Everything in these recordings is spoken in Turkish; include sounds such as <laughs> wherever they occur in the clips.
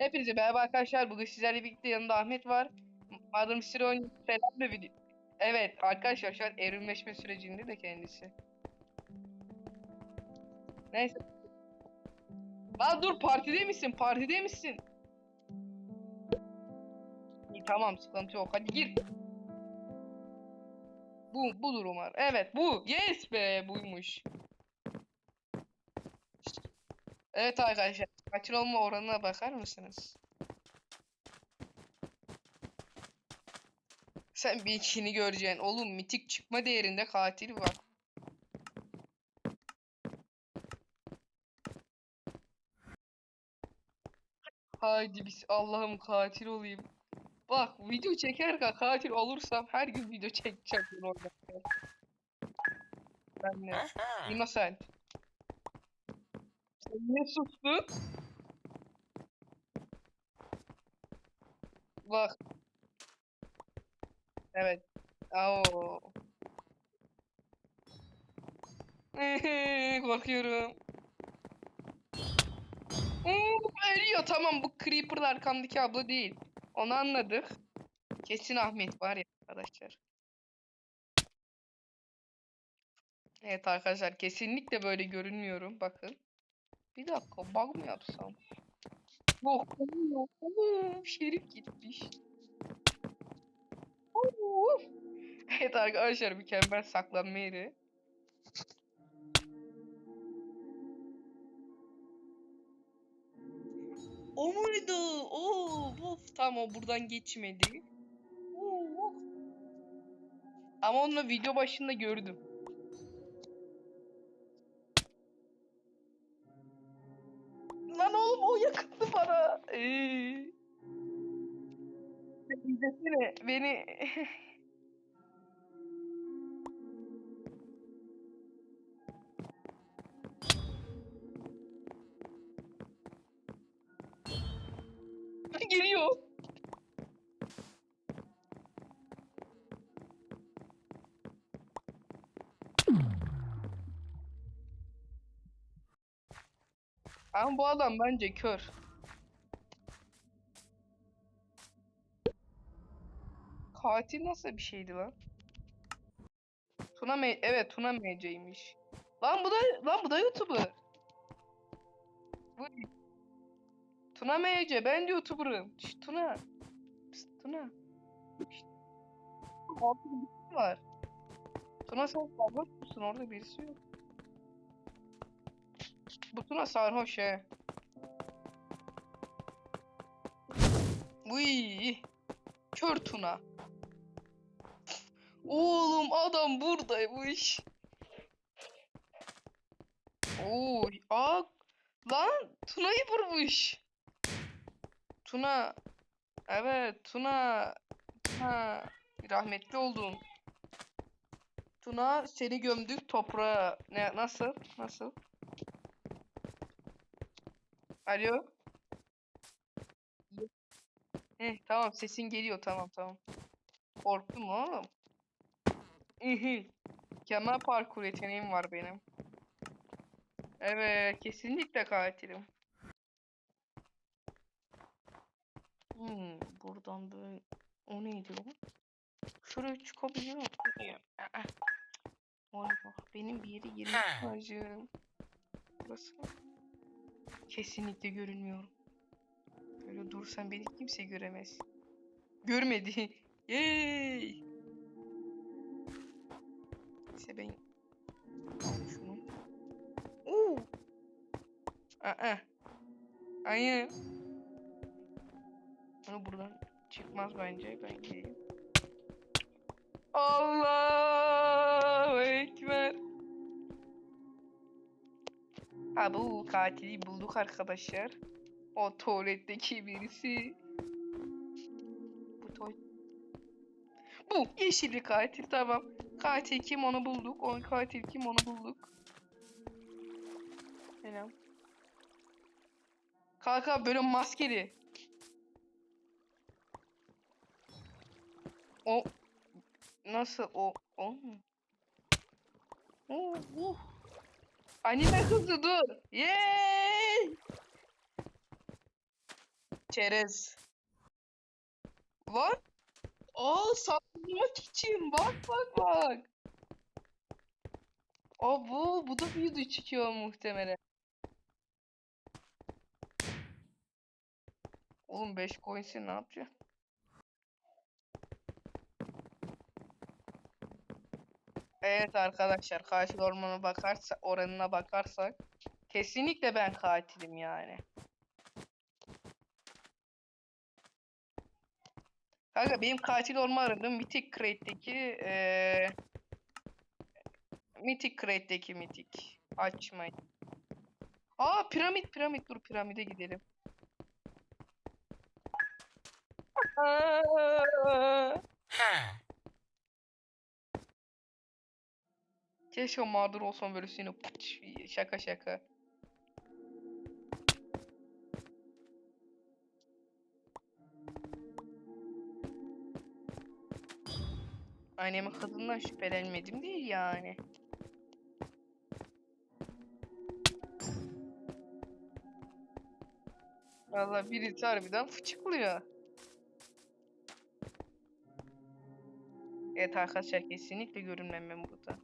Hepinize merhaba arkadaşlar. Bugün sizlerle birlikte yanımda Ahmet var. Adım Siron selam da video. Evet arkadaşlar şu an evrimleşme sürecinde de kendisi. Neyse. Lan dur partide misin? Partide misin? İyi tamam sıkıntı yok. Hadi gir. Bu bu durum var. Evet bu. Yes be buymuş. Evet arkadaşlar. Katil olma oranına bakar mısınız? Sen bir ikini göreceksin. Oğlum mitik çıkma değerinde katil var. Haydi biz Allah'ım katil olayım. Bak video çekerken katil olursam her gün video çekeceğim orada. Ben de. Innocent. Sen niye sustun? Bak. Evet. Oo. <laughs> Korkuyorum. Oo, ölüyor tamam bu Creeper'ın arkamdaki abla değil. Onu anladık. Kesin Ahmet var ya arkadaşlar. Evet arkadaşlar kesinlikle böyle görünmüyorum. Bakın. Bir dakika bug mı yapsam? Yok yok. Şerif gitmiş. Oo. Evet arkadaşlar mükemmel saklanma yeri. O muydu? Oo, of tamam buradan geçmedi. Oo. Ama onu video başında gördüm. Lan oğlum o yakındı bana. Ee. İzlesene beni. <laughs> Geliyor. Ama bu adam bence kör. Katil nasıl bir şeydi lan? Tuna Me evet Tuna MC'ymiş. Lan bu da lan bu da YouTuber. Bu Tuna MC ben de YouTuber'ım. Şşt, Tuna. Psst, Tuna. Şşt. Altı bir birisi var. Tuna sen sarhoş musun? Orada birisi yok. Bu Tuna sarhoş he. Uy. Kör Tuna. Oğlum adam buradaymış. Oy. Aa. Lan Tuna'yı vurmuş. Tuna. Evet Tuna. Tuna. Rahmetli oldun. Tuna seni gömdük toprağa. Ne nasıl? Nasıl? Alo. Heh, tamam sesin geliyor tamam tamam. Korktum oğlum. İhi. Mükemmel parkur yeteneğim var benim. Evet kesinlikle katilim. Hmm, buradan böyle o neydi o? Şuraya çıkabiliyor muyum? Bak benim bir yere girmek lazım. Burası kesinlikle görünmüyorum. Böyle dursam beni kimse göremez. Görmedi. <laughs> Yay! Neyse ben şunu. Oo! Aa. Aynen. Bunu buradan çıkmaz bence. Ben geleyim. Allahu Ekber. Ha bu katili bulduk arkadaşlar. O tuvaletteki birisi. Bu tuvalet... Bu yeşilli katil tamam. Katil kim onu bulduk. O katil kim onu bulduk. Selam. Kanka böyle maskeli. O nasıl o o mu? Oo, uh. Anime kızı dur. Yay! Çerez. Lan. Aa saklamak için. Bak bak bak. Aa bu, bu da video çıkıyor muhtemelen. Oğlum 5 coins'i ne yapacağım? Evet arkadaşlar katil ormana bakarsa oranına bakarsak kesinlikle ben katilim yani. Kanka benim katil olma aradığım Mythic Crate'deki eee Mythic Crate'deki Mythic. Açmayın. Aa piramit piramit dur piramide gidelim. Keşke mağdur olsam böyle seni şaka şaka. Anneme kadından şüphelenmedim değil yani. Valla birisi harbiden fıçıklıyor. Evet arkadaşlar kesinlikle görünmem burada.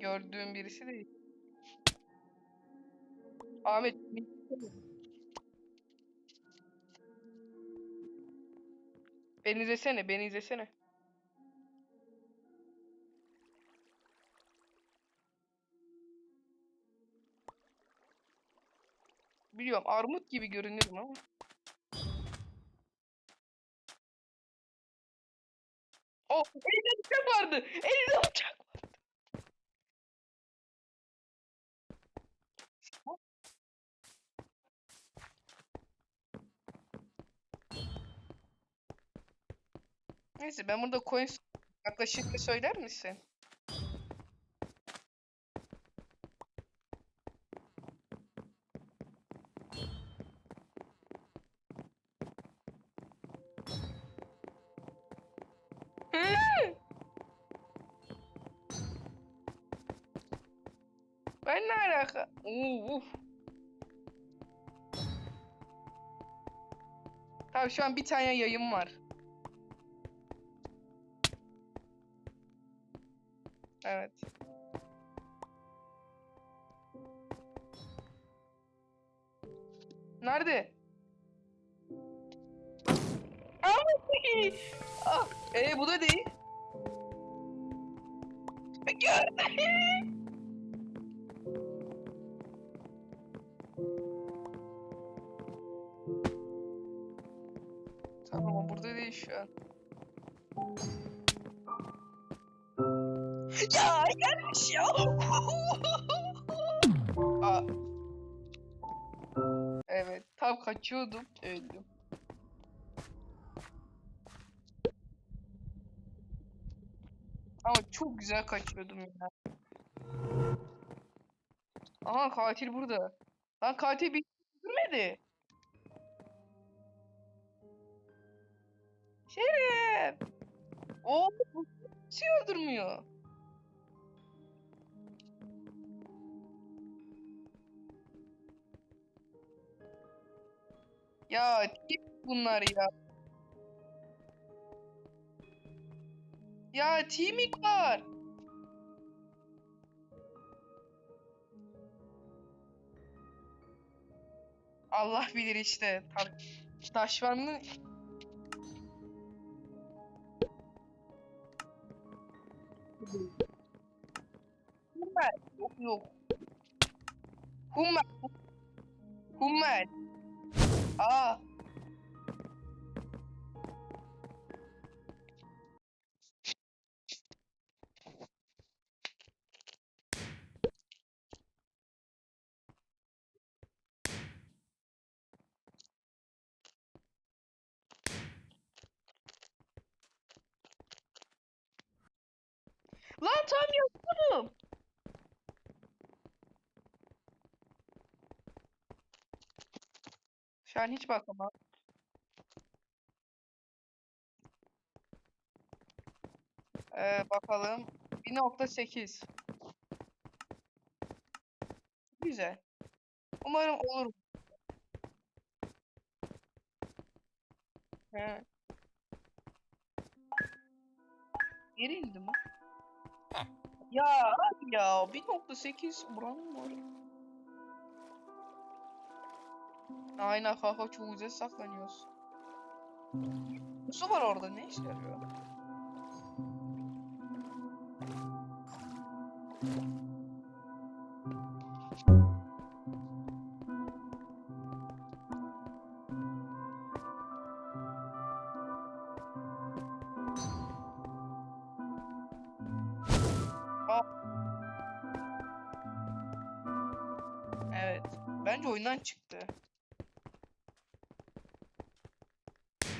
Gördüğüm birisi değil. Ahmet beni izlesene, beni izlesene. Biliyorum armut gibi görünüyorum ama. Oh, elinde bıçak vardı. Elinde bıçak. Neyse ben burada coin yaklaşık söyler misin? Ben ne alaka? Uf. Tabii şu an bir tane yayın var. Evet. Nerede? Ay! Ah, e bu da değil. Ya gelmiş ya. <laughs> Aa. Evet tam kaçıyordum öldüm. Ama çok güzel kaçıyordum ya. Aha katil burada. Lan katil bir öldürmedi. Şerif. O şey öldürmüyor. Ya kim bunlar ya? Ya Timik var. Allah bilir işte. Tam Taşvanlı Hummer. Yok yok. Hummer. Hummer. Aa. Şu an hiç bakamam. Ee, bakalım. 1.8. Güzel. Umarım olur. He. Geri indi mi? Ya ya 1.8 buranın var. Aynen kanka çok güzel saklanıyoruz. Su var orada ne işe yarıyor? Evet. Bence oyundan çıktı.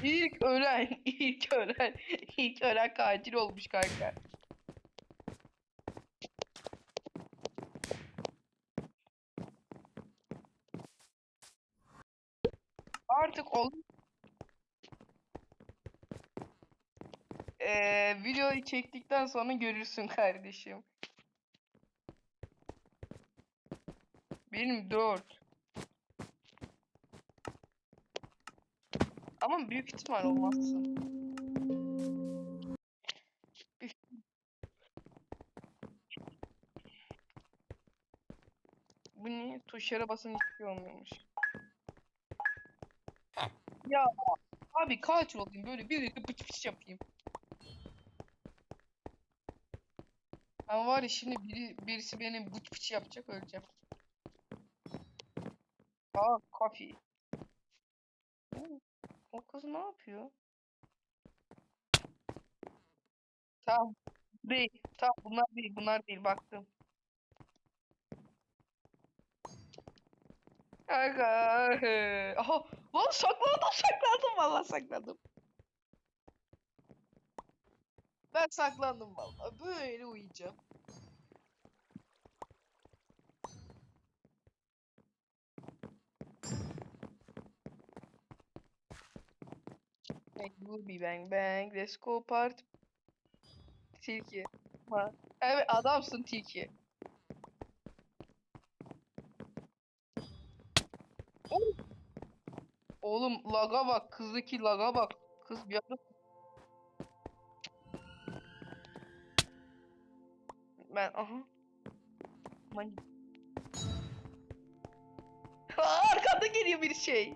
İlk ölen, ilk ölen, ilk ölen katil olmuş kanka. Artık ol. Ee, videoyu çektikten sonra görürsün kardeşim. Benim 4. Ama büyük ihtimal olmazsın. Bu niye? Tuşlara basınca hiçbir şey olmuyormuş. Ya abi katil olayım böyle bir bıç bıç yapayım. Ama var ya şimdi biri, birisi benim bıç bıç yapacak öleceğim. Aa coffee. Ne yapıyor? Tamam. Değil. Tamam bunlar değil. Bunlar değil. Baktım. Aga. <laughs> Aha. Lan sakladım sakladım vallahi sakladım. Ben saklandım vallahi. Böyle uyuyacağım. Bang Ruby bang bang. Let's go part. Tilki. Ha. Evet adamsın Tilki. Oğlum. Oğlum laga bak. Kızdaki laga bak. Kız bir anda... Ben aha. Mani. Aa, Arkanda geliyor bir şey.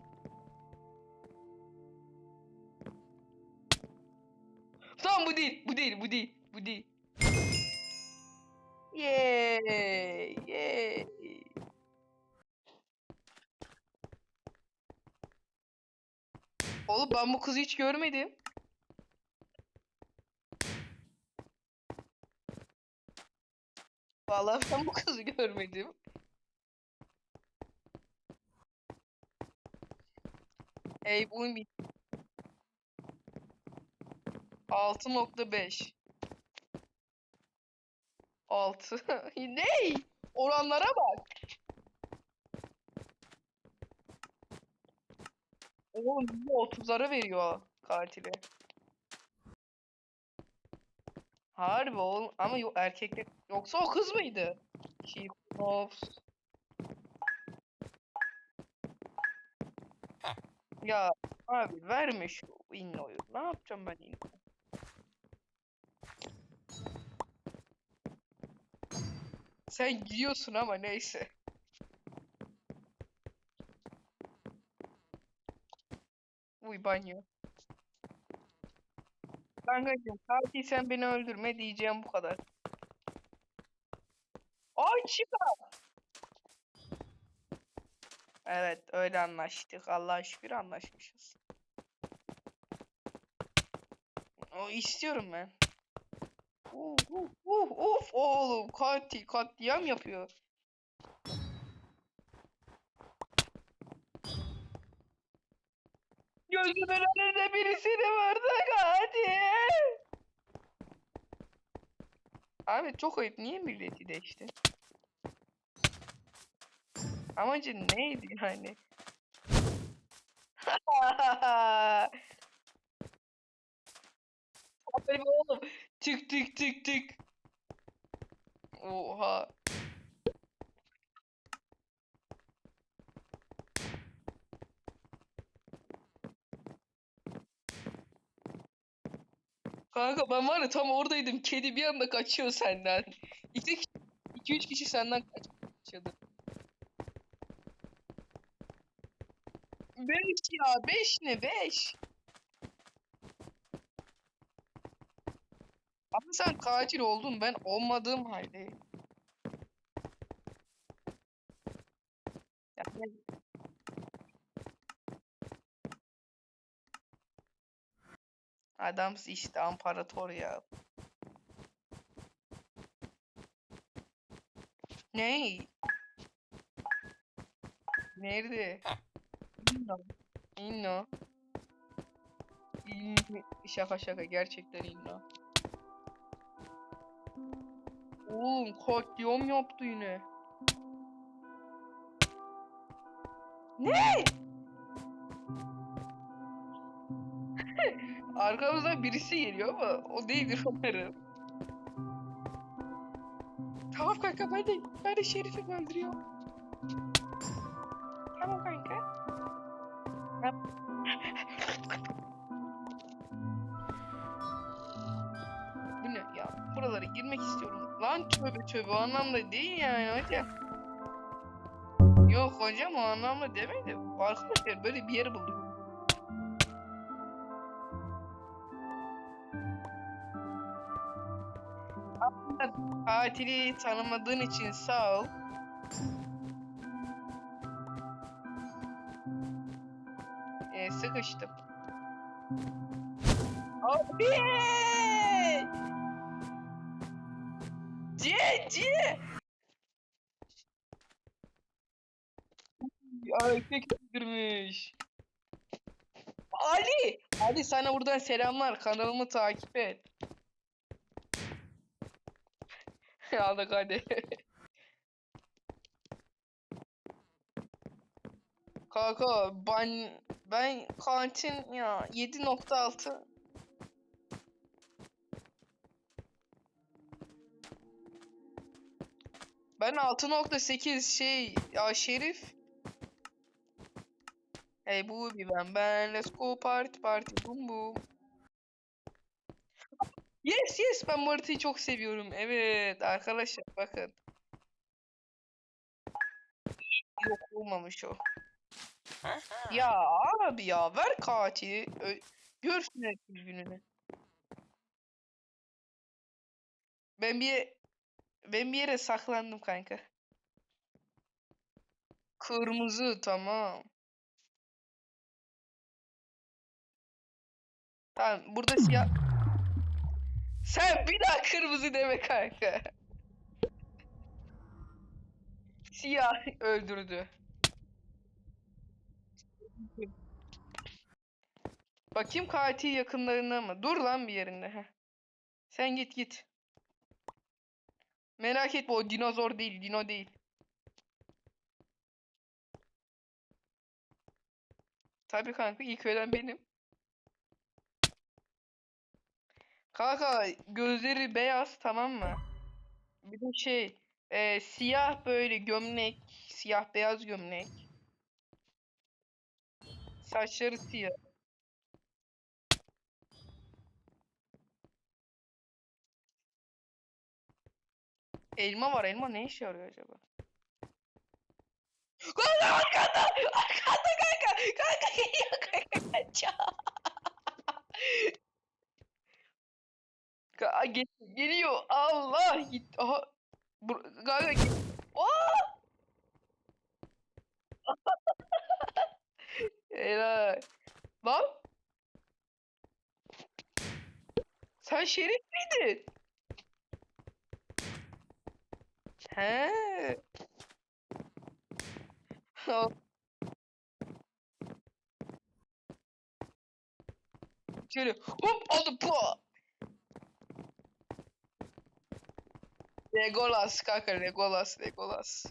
Tamam bu değil. Bu değil. Bu değil. Bu değil. Yay. Yay. Oğlum ben bu kızı hiç görmedim. Vallahi <laughs> ben bu kızı görmedim. Ey bu bit- 6.5 6 Ne? Oranlara bak. Oğlum bize 30'lara veriyor katili. Harbi oğlum ama yok erkekler yoksa o kız mıydı? Loves. Ya abi verme şu innoyu. Ne yapacağım ben inno? Sen giyiyorsun ama neyse. Uy banyo. Kankacığım katil sen beni öldürme diyeceğim bu kadar. Ay çıkar. Evet öyle anlaştık. Allah'a şükür anlaşmışız. O istiyorum ben. Uh, uh, uh, uf oğlum katil katliam yapıyor. Gözümün önünde birisini vurdu katil. Abi çok ayıp. Niye milleti değişti? Amacın neydi yani? <laughs> Aferin oğlum. Tik tik tik tik. Oha. Kanka ben var ya tam oradaydım. Kedi bir anda kaçıyor senden. İki, iki üç kişi senden kaçıyordu. Beş ya. Beş ne? Beş. Sen katil oldun. Ben olmadığım halde. Adams işte amparator ya. Ne? Nerede? İnno. İnno. İn- Şaka şaka gerçekten inno. Oğlum katliam yaptı yine. Ne? <laughs> Arkamızdan birisi geliyor ama o değildir umarım. Tamam kanka ben de ben de Şerif'i öldürüyorum. Tamam kanka. Bu ne ya? Buralara girmek istiyorum. Lan tövbe tövbe o anlamda değil yani hocam. Yok hocam o anlamda demedim. Arkadaşlar böyle bir yer bulduk. Katili tanımadığın için sağ ol. Ee, sıkıştım. Abi! C! Erkek öldürmüş. Ali! Ali sana buradan selamlar. Kanalımı takip et. <laughs> Aldık hadi. Kanka ben ben kantin ya 7.6 Ben 6.8 şey ya Şerif. Hey bu bir ben ben let's go party party boom boom. Yes yes ben bu haritayı çok seviyorum. Evet arkadaşlar bakın. Yok olmamış o. Ya abi ya ver katili görsün herkes gününü. Ben bir ben bir yere saklandım kanka Kırmızı tamam Tamam burada siyah Sen bir daha kırmızı deme kanka. Siyah öldürdü. Bakayım katil yakınlarında mı? Dur lan bir yerinde. Heh. Sen git git. Merak etme o dinozor değil, dino değil. Tabii kanka ilk ölen benim. Kanka gözleri beyaz tamam mı? Bir de şey e, siyah böyle gömlek, siyah beyaz gömlek. Saçları siyah. Elma var elma ne işe yarıyor acaba? Kanka arkanda! Arkanda kanka! Kanka geliyor kanka gel- geliyor Allah git. Aha. Bur kanka gel. <laughs> Helal. Lan. Sen şerif miydin? He. <laughs> Şöyle hop aldı pu. Legolas kanka Legolas Legolas.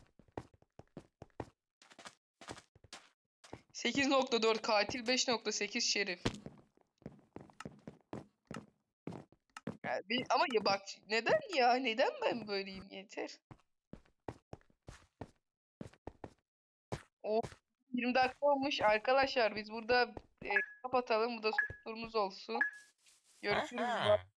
8.4 katil 5.8 şerif. Yani bir- ama ya bak neden ya neden ben böyleyim yeter. O 20 dakika olmuş arkadaşlar biz burada e, kapatalım bu da son turumuz olsun. Görüşürüz.